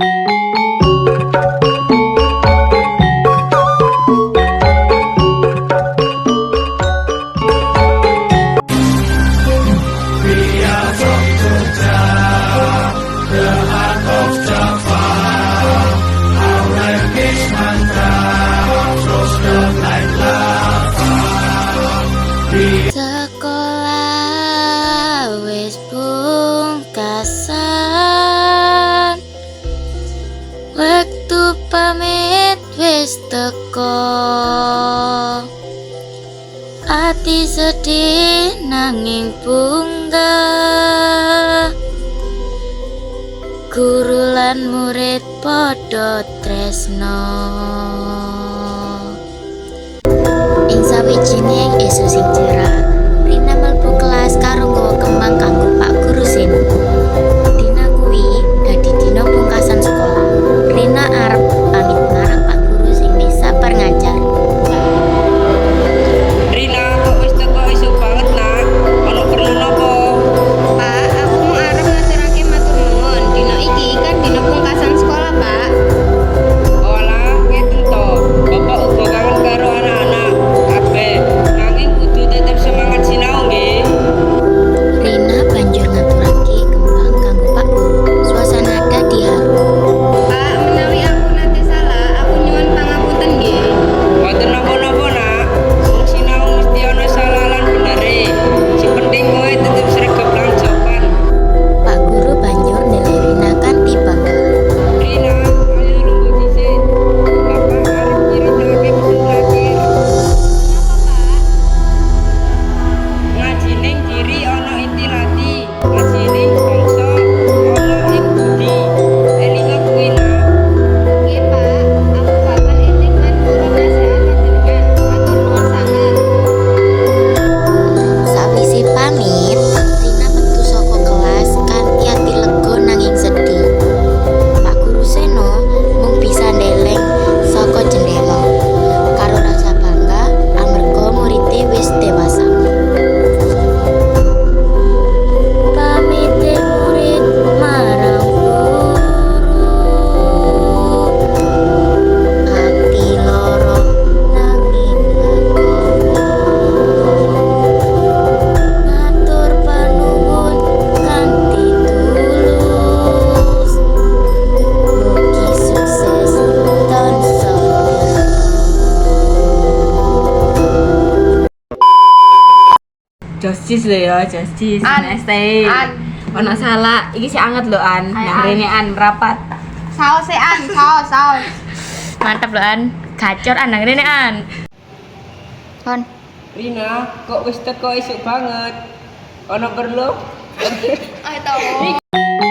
you. wis teko. Ati sedih nanging bunga guru lan murid padha tresno. Ing sawijining esu sing cerah Justice lo ya, Justice. An, Neste. An. mana salah, ini sih anget lo An. Dengerin an. an rapat. Saos sih An, saos, saos. Mantap lo An. Gacor An dengerin An. Kon. Rina, kok wis teko esuk banget? Ono perlu? Ayo tau.